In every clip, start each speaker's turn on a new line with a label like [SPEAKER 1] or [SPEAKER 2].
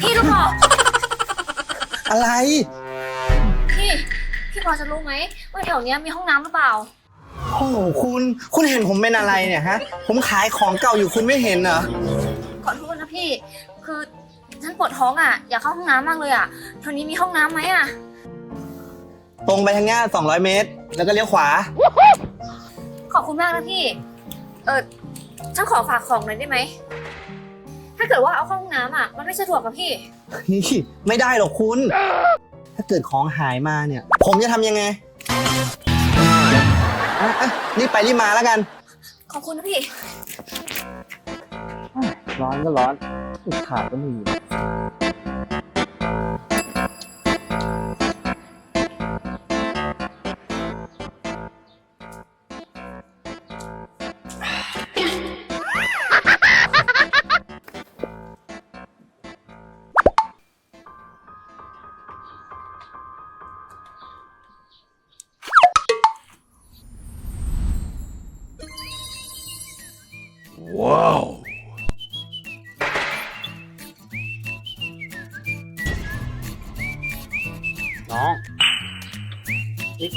[SPEAKER 1] พี่ลูกหมอ
[SPEAKER 2] อะไร
[SPEAKER 1] พี่ พี่พอจะรู้ไหมว่าแถวเนี้ยมีห้องน้ำหรือเปล่า
[SPEAKER 2] โอ้โหคุณ คุณเห็นผมเป็นอะไรเนี่ยฮะ ผมขายของเก่าอยู่คุณไม่เห็นเหรอ
[SPEAKER 1] ขอโทษนะพี่ คือฉันปวดท้องอะ อยากเข้าห้องน้ำมากเลยอะแถวนี้มีห้องน้ำไหมอะ
[SPEAKER 2] ตรงไปทางหน้า 200 เมตร แล้วก็เลี้ยวขวา
[SPEAKER 1] ขอบคุณมากนะพี่ เออ ฉันขอฝากของหน่อยได้ไหม ถ้าเกิดว่าเอาเข้าห้องน้ำอะ มันไม่สะดวกกับพี่
[SPEAKER 2] นี่ไม่ได้หรอกคุณ ถ้าเกิดของหายมาเนี่ย ผมจะทำยังไงอะอะรีบไปรีบมาแล้วกัน
[SPEAKER 1] ขอบคุณนะพี่
[SPEAKER 2] ร้อนก็ร้อน ขาดก็มี
[SPEAKER 3] น้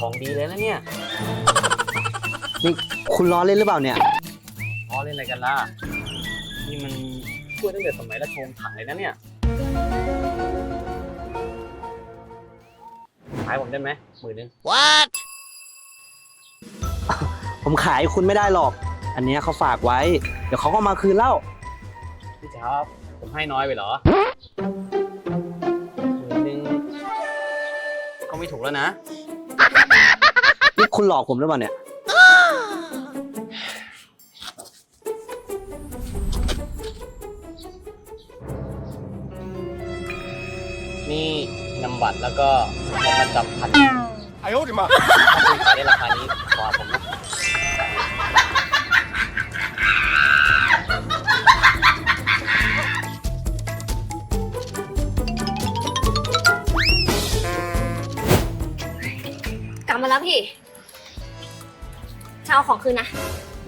[SPEAKER 3] ของดีเลยนะเนี่ย
[SPEAKER 2] นี่คุณล้อเล่นหรือเปล่าเนี่ย
[SPEAKER 3] อ๋อเล่นอะไรกันล่ะ นี่มันช่วยตั้งแต่สมัยราชวงศ์ถังเลยนะเนี่ยขายผมได้ไหมหมื่นหนึง
[SPEAKER 2] ผมขายคุณไม่ได้หรอก อันเนี้ยเขาฝากไว้ เดี๋ยวเขาก็มาคืนเล่า
[SPEAKER 3] พี่จ๊อบผมให้น้อยไปเหรอหมื่นหนึงก็ไม่ถูกแล้วนะ
[SPEAKER 2] นี่ คุณหลอกผมหรือเปล่าเนี่ย
[SPEAKER 3] นี่นำบัตรแล้วก็เงินมาจำพัน
[SPEAKER 4] ไอ้โอ้ดิมา
[SPEAKER 3] ถ้าคุณขายได้ราคานี้ขอผมนะ
[SPEAKER 1] กลับมาแล้วพี่ เอาของคืนนะ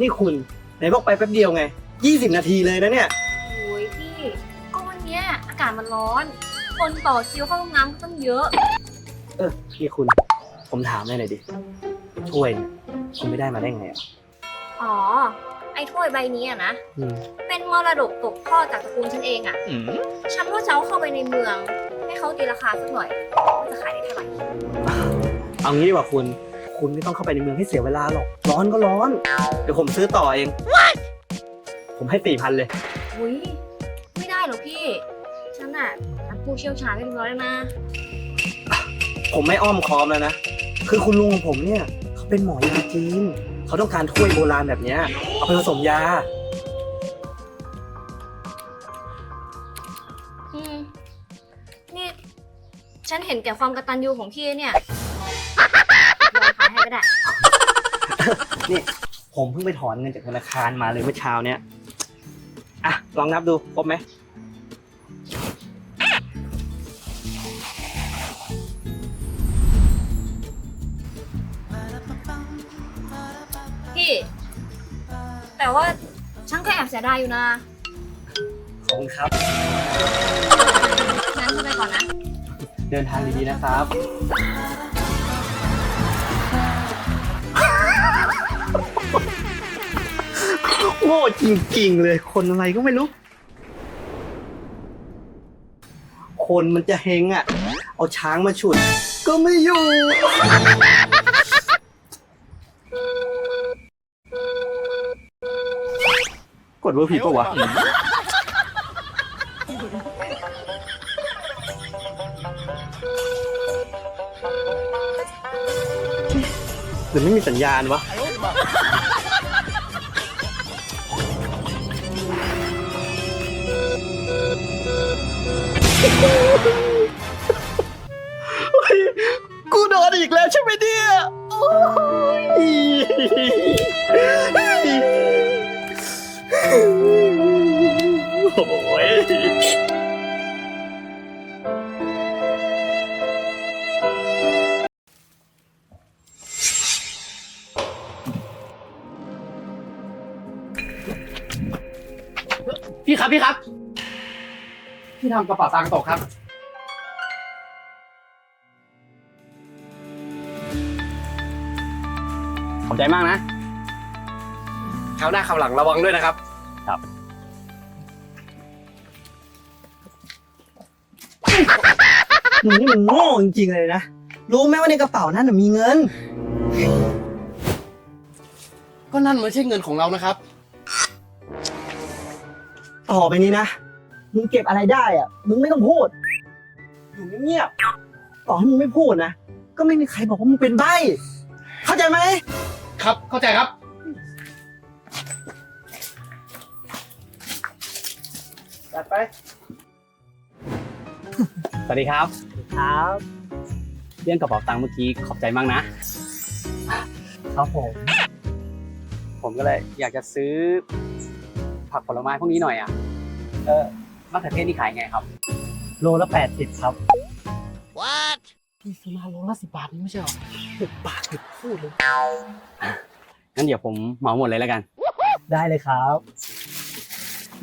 [SPEAKER 2] นี่คุณไหนบอกไปแป๊บเดียวไง 20 นาทีเลยนะเนี่ย
[SPEAKER 1] โอ้ยพี่ ก็วันเนี้ยอากาศมันร้อน คนต่อคิวเข้าห้องน้ำก็ต้องเยอะ
[SPEAKER 2] เออนี่คุณ ผมถามหน่อยดิถ้วยเนี่ยคุณไม่ได้มาได้ไงอะ
[SPEAKER 1] อ๋อ ไอ้ถ้วยใบนี้อะนะ
[SPEAKER 2] อืม
[SPEAKER 1] เป็นมรดกตกทอดจากตระกูลฉันเองอะฉันว่าจะเอาเข้าไปในเมือง ให้เขาตีราคาสักหน่อยว่าจะขายได้เท่าไหร่
[SPEAKER 2] เอางี้ดีกว่าคุณ คุณไม่ต้องเข้าไปในเมืองให้เสียเวลาหรอก ร้อนก็ร้อน เดี๋ยวผมซื้อต่อเอง ผมให้สี่พันเลย
[SPEAKER 1] อุ้ยไม่ได้หรอกพี่ ฉันอะนัดผู้เชี่ยวชาญเรียบร้อยแล้วนะ
[SPEAKER 2] ผมไม่อ้อมค้อมแล้วนะ คือคุณลุงของผมเนี่ย เขาเป็นหมอยาจีน เขาต้องการถ้วยโบราณแบบเนี้ยเอาไปผสมยา
[SPEAKER 1] อืมนี่ ฉันเห็นแก่ความกตัญญูของพี่เนี่ยย
[SPEAKER 2] ผมเพิ่งไปถอนเงินจากธนาคารมาเลยเมื่อเช้าเนี่ยอะลองนับดูครบไหม
[SPEAKER 1] พี่ แต่ว่าฉันก็แอบเสียดายอยู่นะ
[SPEAKER 2] ขอบคุณครับ
[SPEAKER 1] งั้นฉันไปก่อนนะ
[SPEAKER 2] เดินทางดีๆนะครับ โง่จริงๆเลยคนอะไรก็ไม่รู้ คนมันจะเฮงอะ เอาช้างมาฉุด ก็ไม่อยู่ กดเบอร์ผิดปะวะ หรือไม่มีสัญญาณวะ Woohoo!
[SPEAKER 3] พี่ทำกระเป๋าตังค์ตกครับขอบใจมากนะ คราวหน้าคราวหลังระวังด้วยนะครับ
[SPEAKER 2] มึงนี่มันโง่จริงๆเลยนะ รู้ไหมว่าในกระเป๋านั้นนะมีเงิน
[SPEAKER 3] ก็นั่นไม่ใช่เงินของเรานะครับ
[SPEAKER 2] ต่อไปนี้นะ มึงเก็บอะไรได้อะมึงไม่ต้องพูด อยู่เงียบๆต่อให้มึงไม่พูดนะ ก็ไม่มีใครบอกว่ามึงเป็นใบ้เข้าใจไหม
[SPEAKER 3] ครับ เข้าใจครับ
[SPEAKER 2] จัดไป
[SPEAKER 3] สวัสดีครับ
[SPEAKER 2] ครับ
[SPEAKER 3] เรื่องกระเป๋าตังค์เมื่อกี้ขอบใจมากนะ
[SPEAKER 2] ครับผม
[SPEAKER 3] ผมก็เลยอยากจะซื้อผักผลไม้พวกนี้หน่อยอะ เออ มะเขือเทศนี่ขายไงครับ
[SPEAKER 2] โลละแปดสิบครับ
[SPEAKER 3] พี่ซื้อมาโลละสิบบาทนี่ไม่ใช่หรอ
[SPEAKER 2] หกบาทหยุดพูดเลย
[SPEAKER 3] งั้นเดี๋ยวผมเหมาหมดเลยแล้วกัน
[SPEAKER 2] ได้เลยครับ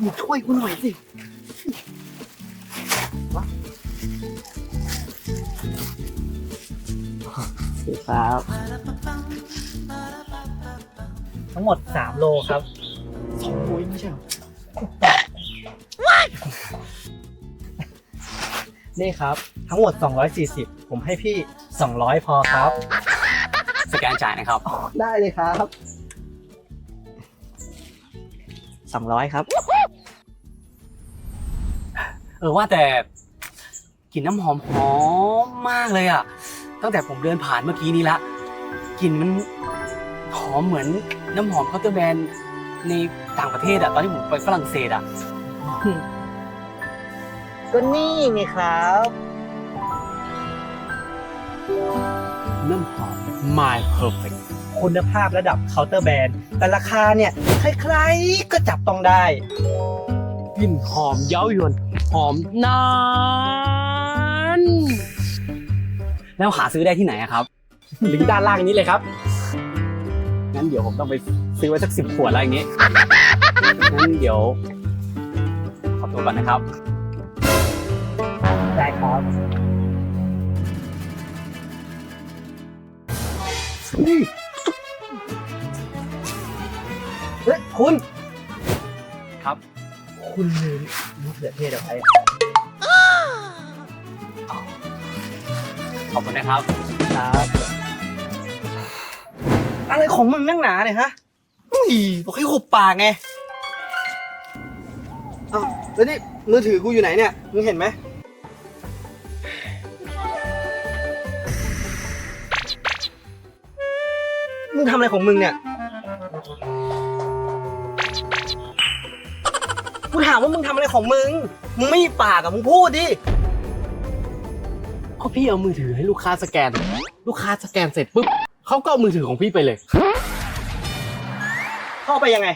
[SPEAKER 2] มึงช่วยกูหน่อยสิ
[SPEAKER 3] ครับ
[SPEAKER 2] ทั้งหมดสามโลครับ
[SPEAKER 3] สองโลไม่ใช่หรอ
[SPEAKER 2] นี่ครับ ทั้งหมด 240 ผมให้พี่ 200 พอครับ
[SPEAKER 3] สแกนจ่ายนะครับ
[SPEAKER 2] ได้เลยครับ 200 ครับ
[SPEAKER 3] เออว่าแต่กลิ่นน้ำหอมหอมมากเลยอะ ตั้งแต่ผมเดินผ่านเมื่อกี้นี้ละกลิ่นมันหอมเหมือนน้ำหอมเคาน์เตอร์แบรนด์ในต่างประเทศอะ ตอนที่ผมไปฝรั่งเศสอะ
[SPEAKER 2] ก็นี่ไงครับ
[SPEAKER 3] น้ำหอม My Perfect
[SPEAKER 2] คุณภาพระดับเคาน์เตอร์แบรนด์ แต่ราคาเนี่ย ใครๆก็จับต้องได้
[SPEAKER 3] กลิ่นหอมเย้ายวน หอมนาน แล้วหาซื้อได้ที่ไหนอะครับ ลิงก์ด้านล่างนี้เลยครับ งั้นเดี๋ยวผมต้องไปซื้อไว้สักสิบขวดแล้วอย่างนี้งั้นเดี๋ยว ขอตัวก่อนนะครับ
[SPEAKER 2] ครับเฮ้ยคุณ
[SPEAKER 3] ครับ
[SPEAKER 2] คุณลืมมะเขือเทศเอาไว้
[SPEAKER 3] ขอบคุณนะครับ
[SPEAKER 2] ครับ อะไรของมึงนั่งหนาเนี่ยฮะอุ้ยบอกให้หุบปากไงเอ้าแล้วนี่มือถือกูอยู่ไหนเนี่ย มึงเห็นไหม มึงทำอะไรของมึงเนี่ย กูถามว่ามึงทำอะไรของมึง มึงไม่มีปากอะมึงพูดดิ
[SPEAKER 3] ก็พี่เอามือถือให้ลูกค้าสแกน ลูกค้าสแกนเสร็จปุ๊บเขาก็เอามือถือของพี่ไปเลย
[SPEAKER 2] เข้าไปยังไง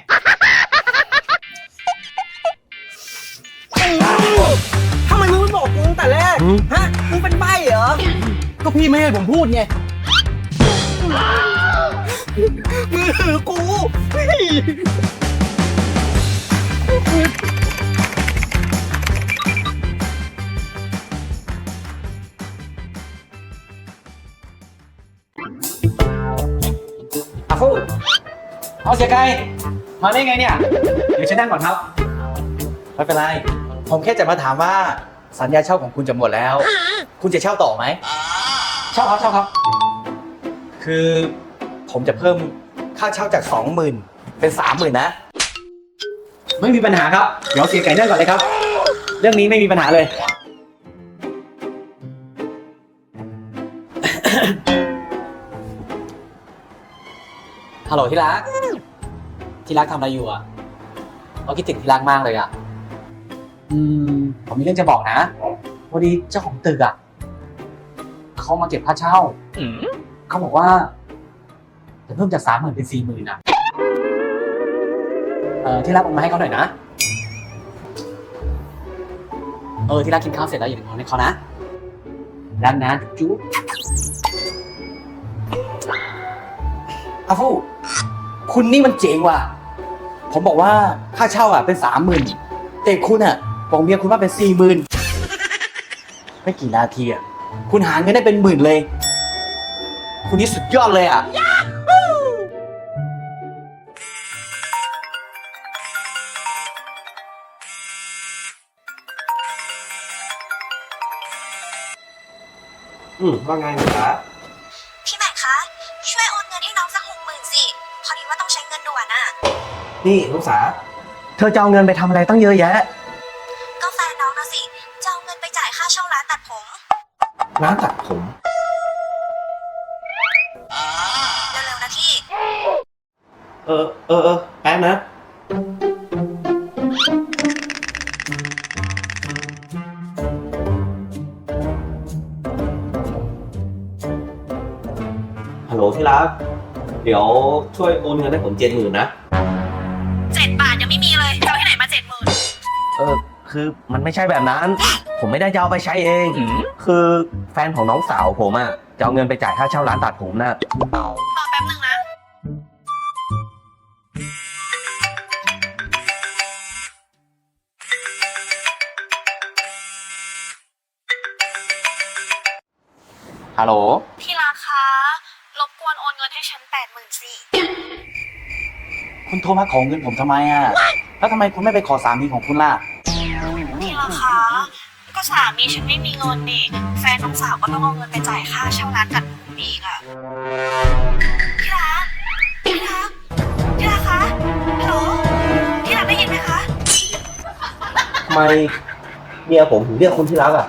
[SPEAKER 2] ทำไมมึงไม่บอกกูตั้งแต่แรก
[SPEAKER 3] หืม
[SPEAKER 2] ฮะ มึงเป็นใบ้เหรอ
[SPEAKER 3] ก็พี่ไม่ให้ผมพูดไง
[SPEAKER 2] มือถือกูเฮ้ยอาฟูเอาเสียไกลมาได้ไงเนี่ย เดี๋ยวฉันนั่งก่อนครับ
[SPEAKER 4] ไม่เป็นไร ผมแค่จะมาถามว่าสัญญาเช่าของคุณจะหมดแล้ว คุณจะเช่าต่อไหม
[SPEAKER 2] เช่าครับเช่าครับ
[SPEAKER 4] คือผมจะเพิ่ม ค่าเช่าจากสองหมื่นเป็นสามหมื่นนะ
[SPEAKER 2] ไม่มีปัญหาครับ เดี๋ยวเสียไก่นั่งก่อนเลยครับ เรื่องนี้ไม่มีปัญหาเลย
[SPEAKER 4] ฮัลโหลที่รัก ที่รักทำอะไรอยู่อะเราคิดถึงที่รักมากเลยอะ อืม ผมมีเรื่องจะบอกนะพอดีเจ้าของตึกอะ เขามาเก็บค่าเช่า เขาบอกว่า จะเพิ่มจากสามหมื่นเป็นสี่หมื่นอะเออที่รักเอามาให้เขาหน่อยนะ เออที่รักกินข้าวเสร็จแล้วอย่าลืมเอาให้เขานะรักนะจุ๊บอาฟูคุณนี่มันเจ๋งว่ะ ผมบอกว่าค่าเช่าอะเป็นสามหมื่นแต่คุณอะบอกเมียคุณว่าเป็นสี่หมื่นไม่กี่นาทีอะ คุณหาเงินได้เป็นหมื่นเลย คุณนี่สุดยอดเลยอะ
[SPEAKER 5] อืมว่าไงนะครับ
[SPEAKER 6] พี่แม็กคะ ช่วยโอนเงินให้น้องสักหกหมื่นสิ พอดีว่าต้องใช้เงินด่วนอะ
[SPEAKER 5] นี่ลูกสาเธอจะเอาเงินไปทำอะไรตั้งเยอะแยะ
[SPEAKER 6] ก็แฟนน้องนะสิ จะเอาเงินไปจ่ายค่าเช่าร้านตัดผม
[SPEAKER 5] ร้านตัดผม
[SPEAKER 6] เร็วๆนะพี่
[SPEAKER 5] เออเออเออแป๊บนะ ที่รัก เดี๋ยวช่วยโอนเงินให้ผมเจ็ดหมื่นนะ
[SPEAKER 6] เจ็ดบาทยังไม่มีเลยจะเอาที่ไหนมาเจ็ดหมื่น
[SPEAKER 5] เออคือมันไม่ใช่แบบนั้น ผมไม่ได้จะเอาไปใช้เอง คือแฟนของน้องสาวผมอะจะเอาเงินไปจ่ายค่าเช่าร้านตัดผมน่ะ
[SPEAKER 6] รอแป๊บนึงนะ
[SPEAKER 4] ฮัลโหล
[SPEAKER 6] พี่รักคะ รบกวนโอนเงิน ให้ฉันแปดหมื่นสี่
[SPEAKER 4] คุณโทรมาขอเงินผมทำไมอะ แล้วทำไมคุณไม่ไปขอสามีของคุณล่ะ
[SPEAKER 6] พี่รักคะ ก็สามีฉันไม่มีเงินนี่แฟนน้องสาวก็ต้องเอาเงินไปจ่ายค่าเช่าร้านตัดผมอีกอะพี่รักพี่รักพี่รักคะฮัลโหลพี่รักได้ยินไหมคะ
[SPEAKER 5] ทำไมเมียผมถึงเรียกคุณที่รักอะ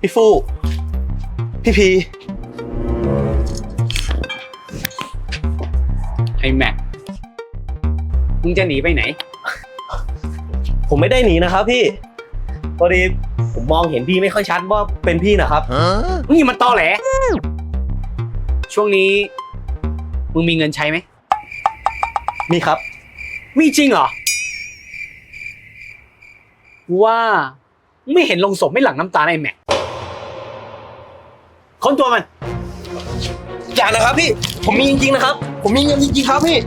[SPEAKER 5] พี่ฟูพี่พี
[SPEAKER 3] ไอ้แม็กมึงจะหนีไปไหน
[SPEAKER 5] ผมไม่ได้หนีนะครับพี่พอดีผมมองเห็นพี่ไม่ค่อยชัดว่าเป็นพี่นะครับ
[SPEAKER 3] มึงอย่ามาตอแหล ช่วงนี้ มึงมีเงินใช้ไหม
[SPEAKER 5] มีครับ
[SPEAKER 3] มีจริงเหรอกูว่า ไม่เห็นลงศพไม่หลั่งน้ำตาไอ้แม็ก ค้นตัวมัน
[SPEAKER 5] อย่านะครับพี่ ผมมีจริงๆนะครับ ผมมีเงินจริงๆครับพี่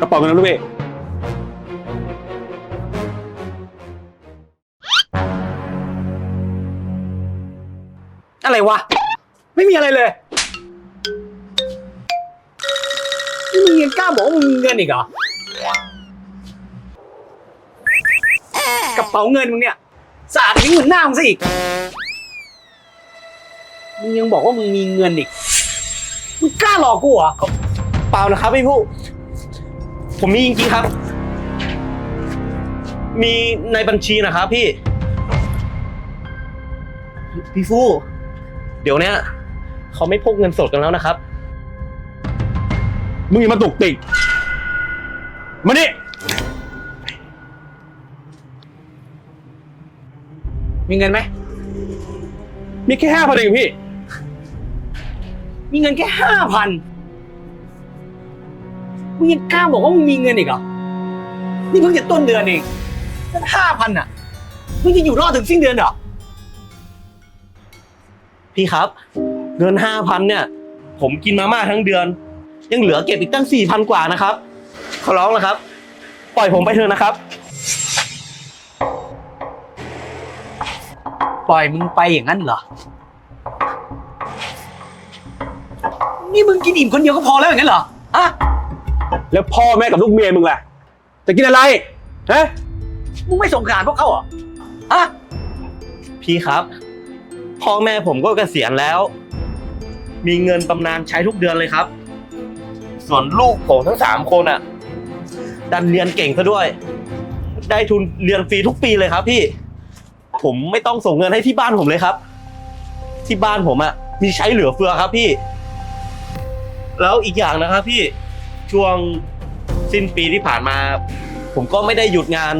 [SPEAKER 3] กระเป๋าเงินนะลูกเออะไรวะ ไม่มีอะไรเลยนี่มึงยังกล้าบอกว่ามึงมีเงินอีกเหรอ กระเป๋าเงินมึงเนี่ย สะอาดยิ่งเหมือนหน้ามึงซะอีก มึงยังบอกว่ามึงมีเงินอีก มึงกล้าหลอกกูเหรอ
[SPEAKER 5] เปล่านะครับพี่ผู้ ผมมีจริงๆครับ มีในบัญชีนะครับพี่ พี่ฟู่เดี๋ยวเนี้ยเขาไม่พกเงินสดกันแล้วนะครับ
[SPEAKER 3] มึงอย่ามาตุกติกมานี่ มีเงินไหม มีแค่ห้าพันเองพี่ มีเงินแค่ห้าพันมึงยังกล้าบอกว่ามึงมีเงินอีกเหรอ นี่เพิ่งจะต้นเดือนเองห้าพันอะ มึงจะอยู่รอดถึงสิ้นเดือนเหรอ
[SPEAKER 5] พี่ครับ เงินห้าพันเนี่ย ผมกินมาม่าทั้งเดือน ยังเหลือเก็บอีกตั้งสี่พันกว่านะครับ ขอร้องแล้วครับ ปล่อยผมไปเถอะนะครับ
[SPEAKER 3] ล่อยมึงไปอย่างนั้นเหรอ นี่มึงกินอิ่มคนเดียวก็พอแล้วอย่างนั้นเหรออะ
[SPEAKER 7] แล้วพ่อแม่กับลูกเมียมึงล่ะ จะกินอะไรฮะ
[SPEAKER 3] มึงไม่สงสารพวกเขาเหรออะ
[SPEAKER 5] พี่ครับ พ่อแม่ผมก็เกษียณแล้ว มีเงินบำนาญใช้ทุกเดือนเลยครับ ส่วนลูกผมทั้งสามคนอะ ดันเรียนเก่งซะด้วย ได้ทุนเรียนฟรีทุกปีเลยครับพี่ ผมไม่ต้องส่งเงินให้ที่บ้านผมเลยครับ ที่บ้านผมอะมีใช้เหลือเฟือครับพี่ แล้วอีกอย่างนะครับพี่ช่วงสิ้นปีที่ผ่านมา ผมก็ไม่ได้หยุดงาน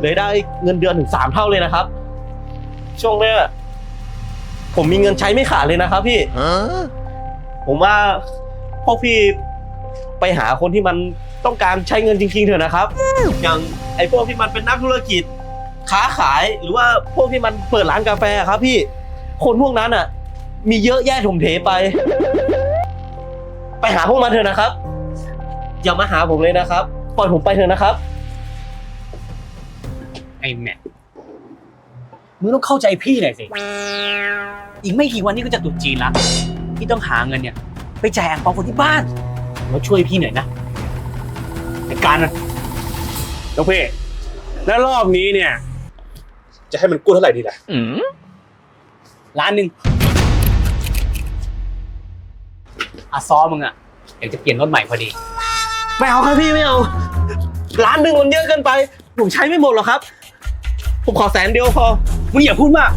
[SPEAKER 5] เลยได้เงินเดือนถึงสามเท่าเลยนะครับ ช่วงเนี้ยผมมีเงินใช้ไม่ขาดเลยนะครับ พี่ผมว่าพวกพี่ไปหาคนที่มันต้องการใช้เงินจริงๆเถอะนะครับ อย่างไอ้พวกที่มันเป็นนักธุรกิจ ค้าขายหรือว่าพวกที่มันเปิดร้านกาแฟครับพี่ คนพวกนั้นอะ มีเยอะแยะถมเทไป ไปหาพวกมันเถอะนะครับ อย่ามาหาผมเลยนะครับ ปล่อยผมไปเถอะนะครับ
[SPEAKER 3] ไอ้แม่มึงต้องเข้าใจพี่หน่อยสิ อีกไม่กี่วันนี้ก็จะตรุษจีนละ พี่ต้องหาเงินเนี่ย ไปจ่ายอ่างเปาคนที่บ้านมาช่วยพี่หน่อยนะในการมัน
[SPEAKER 7] น้องเพ่แล้วรอบนี้เนี่ย จะให้มันกู้เท่าไหร่ดีล่ะ
[SPEAKER 3] ล้านหนึ่งอาซอมึงอะอยากจะเปลี่ยนรถใหม่พอดี
[SPEAKER 5] ไม่เอาครับพี่ไม่เอาล้านหนึ่งมันเยอะเกินไป ผมใช้ไม่หมดหรอกครับ ผมขอแสนเดียวพอ
[SPEAKER 3] มึงอย่าพูดมาก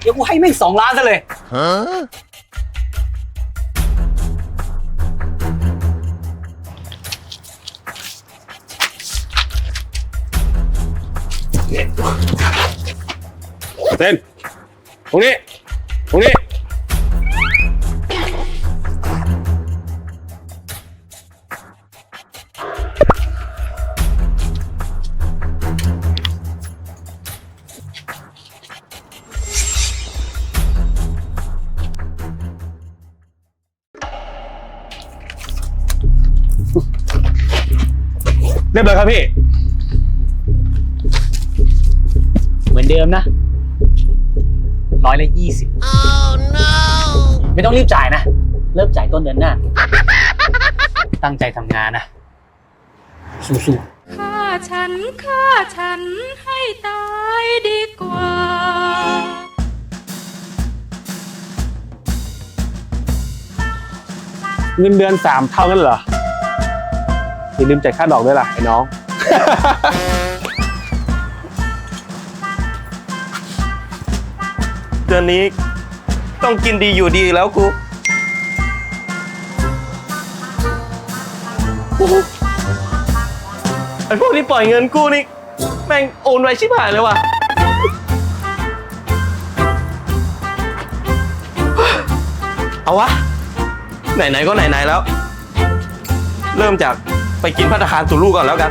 [SPEAKER 3] เดี๋ยวกูให้แม่งสองล้านซะเลย
[SPEAKER 7] เต้นต
[SPEAKER 3] อนเดิมนะร้อยละยี่สิบไม่ต้องรีบจ่ายนะ เริ่มจ่ายต้นเดือนหน้า ตั้งใจทำงานนะ สู้ๆ
[SPEAKER 8] ฆ่าฉันฆ่าฉันให้ตายดีกว่า
[SPEAKER 7] เงินเดือนสามเท่ากันเหรออย่าลืมจ่ายค่าดอกด้วยล่ะไอ้น้อง
[SPEAKER 5] เดือนนี้ ต้องกินดีอยู่ดีแล้วกูโอ้โหไอพวกที่ปล่อยเงินกู้นี่ แม่งโอนไวชิบหายเลยว่ะ เอาวะ ไหนๆก็ไหนๆแล้ว เริ่มจากไปกินพัตตาคารสู่ลูกก่อนแล้วกัน